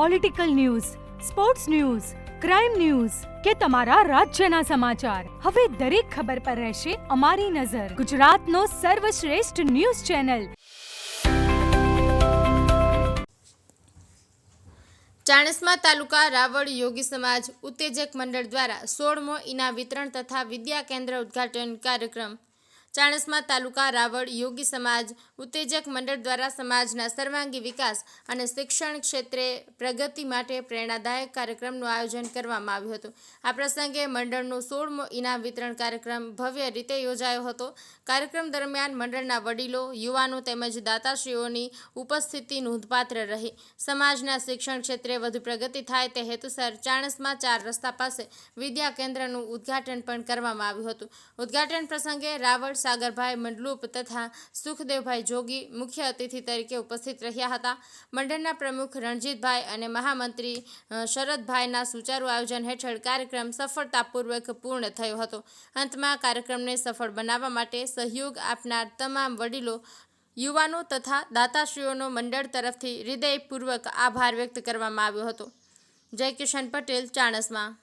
Political news sports news crime news કે તમારા રાજ્યના સમાચાર. હવે દરેક ખબર પર રહેશે અમારી નજર. ગુજરાતનો સર્વશ્રેષ્ઠ ન્યૂઝ ચેનલ. ચાણસ્મા તાલુકા રાવળ યોગી સમાજ ઉત્તેજક મંડળ દ્વારા સોળમો ઇના વિતરણ તથા વિદ્યા કેન્દ્ર ઉદ્ઘાટન કાર્યક્રમ ચાણસ્મા તાલુકા રાવળ યોગી સમાજ ઉત્તેજક મંડળ દ્વારા સમાજના સર્વાંગી વિકાસ અને શિક્ષણ ક્ષેત્રે પ્રગતિ માટે પ્રેરણાદાયક કાર્યક્રમનું આયોજન કરવામાં આવ્યું હતું. આ પ્રસંગે મંડળનો સોળમો ઇનામ વિતરણ કાર્યક્રમ ભવ્ય રીતે યોજાયો હતો. કાર્યક્રમ દરમિયાન મંડળના વડીલો, યુવાનો તેમજ દાતાશ્રીઓની ઉપસ્થિતિ નોંધપાત્ર રહી. સમાજના શિક્ષણ ક્ષેત્રે વધુ પ્રગતિ થાય તે હેતુસર ચાણસમાં ચાર રસ્તા પાસે વિદ્યા કેન્દ્રનું ઉદ્ઘાટન પણ કરવામાં આવ્યું હતું. ઉદ્ઘાટન પ્રસંગે રાવળ સાગરભાઈ મંડલુપ તથા સુખદેવભાઈ જોગી મુખ્ય અતિથિ તરીકે ઉપસ્થિત રહ્યા હતા. મંડળના પ્રમુખ રણજીતભાઈ અને મહામંત્રી શરદભાઈના સુચારુ આયોજન હેઠળ કાર્યક્રમ સફળતાપૂર્વક પૂર્ણ થયો હતો. અંતમાં કાર્યક્રમને સફળ બનાવવા માટે સહયોગ આપનાર તમામ વડીલો, યુવાનો તથા દાતાશ્રીઓનો મંડળ તરફથી હૃદયપૂર્વક આભાર વ્યક્ત કરવામાં આવ્યો હતો. જય કિશન પટેલ, ચાણસમાં.